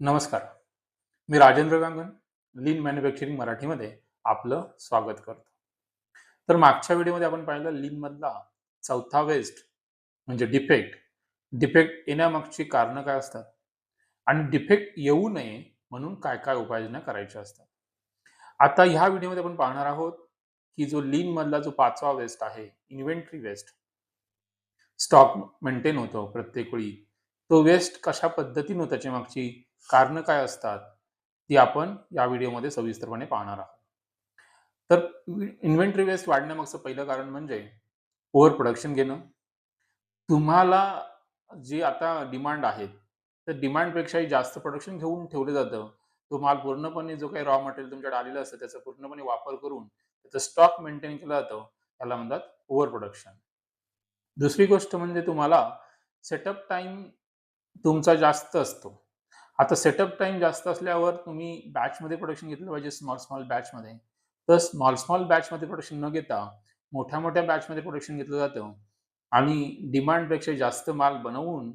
नमस्कार. मी राजेंद्र गांगण लीन मॅन्युफॅक्चरिंग मराठीमध्ये आपलं स्वागत करतो. तर मागच्या व्हिडिओमध्ये आपण पाहिलं लीन मधला चौथा वेस्ट म्हणजे डिफेक्ट डिफेक्ट येण्यामागची कारणं काय असतात? आणि डिफेक्ट येऊ नये म्हणून काय काय उपाययोजना करायच्या असतात? आता ह्या व्हिडिओमध्ये आपण पाहणार आहोत की जो लीन मधला जो पाचवा वेस्ट आहे इन्व्हेंटरी वेस्ट स्टॉक मेंटेन होतो प्रत्येक वेळी. तो वेस्ट कशा पद्धतीनं त्याच्या मागची कारणं काय असतात ती आपण या व्हिडिओमध्ये सविस्तरपणे पाहणार आहोत. तर इन्व्हेंटरी वेस्ट वाढण्यामागचं पहिलं कारण म्हणजे ओव्हर प्रोडक्शन घेणं. तुम्हाला जी आता डिमांड आहेत तर डिमांडपेक्षाही जास्त प्रोडक्शन घेऊन ठेवलं जातं. तो माल पूर्णपणे जो काही रॉ मटेरियल तुमच्याकडे आलेलं असतं त्याचा पूर्णपणे वापर करून त्याचं स्टॉक मेंटेन केलं जातं त्याला म्हणतात ओव्हर प्रोडक्शन दुसरी गोष्ट म्हणजे तुम्हाला सेटअप टाइम तुमचा जास्त असतो. आता सेटअप टाइम जास्त असल्यावर तुम्ही बॅचमध्ये प्रोडक्शन घेतलं पाहिजे स्मॉल स्मॉल बॅचमध्ये तर स्मॉल स्मॉल बॅचमध्ये प्रोडक्शन न घेता मोठ्या मोठ्या बॅचमध्ये प्रोडक्शन घेतलं जातं. आणि डिमांडपेक्षा जास्त माल बनवून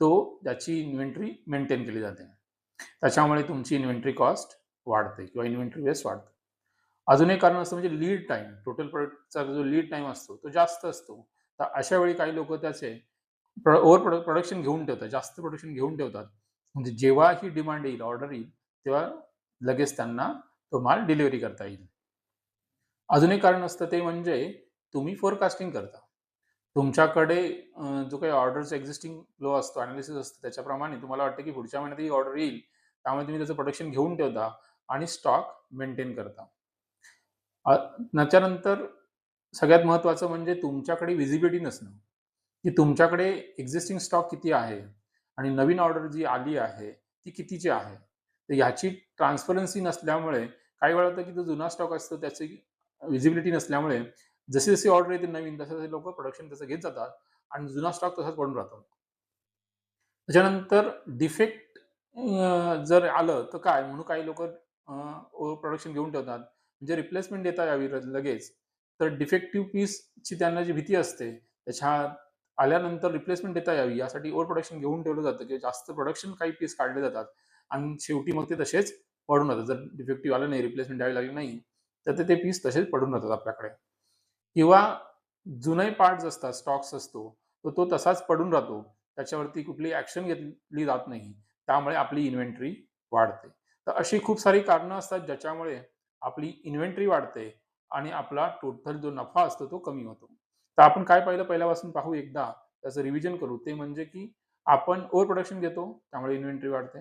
तो त्याची इन्व्हेंटरी मेंटेन केली जाते. त्याच्यामुळे तुमची इन्व्हेंटरी कॉस्ट वाढते किंवा इन्व्हेंटरी वेस्ट वाढते. अजून एक कारण असतं म्हणजे लीड टाईम टोटल प्रोडक्टचा जो लीड टाईम असतो तो जास्त असतो. तर अशा वेळी काही लोक त्याचे ओव्हर प्रोडक्शन घेऊन ठेवतात जास्त प्रोडक्शन घेऊन ठेवतात. म्हणजे जेव्हा ही डिमांड येईल ऑर्डर येईल तेव्हा लगेच त्यांना तो माल डिलिव्हरी करता येईल. अजून एक कारण असतं ते म्हणजे तुम्ही फोरकास्टिंग करता. तुमच्याकडे जो काही ऑर्डरचा एक्झिस्टिंग फ्लो असतो अनालिसिस असतो त्याच्याप्रमाणे तुम्हाला वाटतं की पुढच्या महिन्यात ही ऑर्डर येईल त्यामुळे तुम्ही त्याचं प्रोडक्शन घेऊन ठेवता आणि स्टॉक मेंटेन करता. त्याच्यानंतर सगळ्यात महत्वाचं म्हणजे तुमच्याकडे विजिबिलिटी नसणं. की तुमच्याकडे एक्झिस्टिंग स्टॉक किती आहे? आणि नवीन ऑर्डर जी आली आहे ती कितीची आहे? तर ह्याची ट्रान्सपरन्सी नसल्यामुळे काही वेळा होतं की जो जुना स्टॉक असतो त्याची विजिबिलिटी नसल्यामुळे जशी जशी ऑर्डर येते नवीन तसे तसे लोक प्रोडक्शन त्याचं घेत जातात आणि जुना स्टॉक तसाच पडून राहतो. त्याच्यानंतर डिफेक्ट जर आलं तर काय? म्हणून काही लोक प्रोडक्शन घेऊन ठेवतात. म्हणजे रिप्लेसमेंट देता यावी लगेच. तर डिफेक्टिव्ह पीसची त्यांना जी भीती असते त्याच्या आल्यानंतर रिप्लेसमेंट देता यावी यासाठी ओव्हर प्रोडक्शन घेऊन ठेवलं जातं किंवा जास्त प्रोडक्शन काही पीस काढले जातात. आणि शेवटी मग ते तसेच पडून राहतात जर डिफेक्टिव्ह आलं नाही रिप्लेसमेंट द्यावी लागली नाही तर ते पीस तसेच पडून राहतात आपल्याकडे. किंवा जुने पार्ट्स असतात स्टॉक्स असतो तर तो तसाच पडून राहतो. त्याच्यावरती कुठली ऍक्शन घेतली जात नाही. त्यामुळे आपली इन्व्हेंटरी वाढते. तर अशी खूप सारी कारणं असतात ज्याच्यामुळे आपली इन्व्हेंटरी वाढते आणि आपला टोटल जो नफा असतो तो कमी होतो. तर आपण काय पाहिलं? पहिल्यापासून पाहू एकदा. त्याचं रिव्हिजन करू. ते म्हणजे की आपण ओव्हर प्रोडक्शन घेतो त्यामुळे इन्व्हेंटरी वाढते.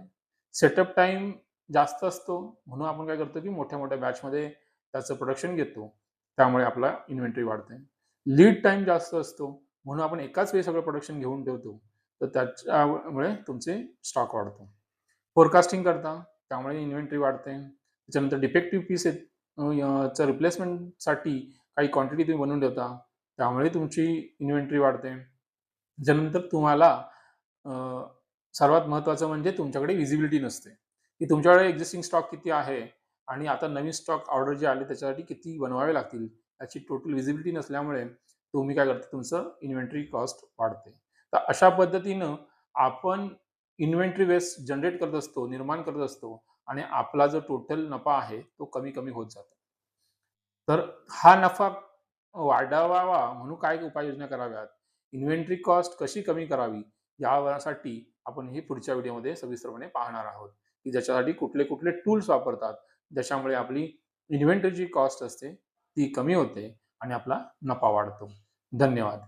सेटअप टाइम जास्त असतो म्हणून आपण काय करतो की मोठ्या मोठ्या बॅचमध्ये त्याचं प्रोडक्शन घेतो. त्यामुळे आपला इन्व्हेंटरी वाढते. लीड टाइम जास्त असतो म्हणून आपण एकाच वेळी सगळं प्रोडक्शन घेऊन ठेवतो. तर त्याच्यामुळे तुमचे स्टॉक वाढतो. फोरकास्टिंग करता त्यामुळे इन्व्हेंटरी वाढते. त्याच्यानंतर डिफेक्टिव्ह पीस चं रिप्लेसमेंटसाठी काही क्वांटिटी तुम्ही बनवून ठेवता. त्यामुळे तुमची इन्व्हेंटरी वाढते. त्यानंतर तुम्हाला सर्वात महत्त्वाचं म्हणजे तुमच्याकडे विजिबिलिटी नसते. की तुमच्याकडे एक्झिस्टिंग स्टॉक किती आहे आणि आता नवीन स्टॉक ऑर्डर जे आले त्याच्यासाठी किती बनवावे लागतील याची टोटल विजिबिलिटी नसल्यामुळे तुम्ही काय करता तुमचं इन्व्हेंटरी कॉस्ट वाढते. तर अशा पद्धतीनं आपण इन्व्हेंटरी वेस्ट जनरेट करत असतो निर्माण करत असतो आणि आपला जो टोटल नफा आहे तो कमी कमी होत जातो. तर हा नफा वाढवावा म्हणून काय उपाययोजना कराव्यात? इन्व्हेंटरी कॉस्ट कशी कमी करावी? यासाठी आपण हे पुढच्या व्हिडिओमध्ये सविस्तरपणे पाहणार आहोत. की ज्याच्यासाठी कुठले कुठले टूल्स वापरतात ज्याच्यामुळे आपली इन्व्हेंटरीची कॉस्ट असते ती कमी होते आणि आपला नफा वाढतो. धन्यवाद.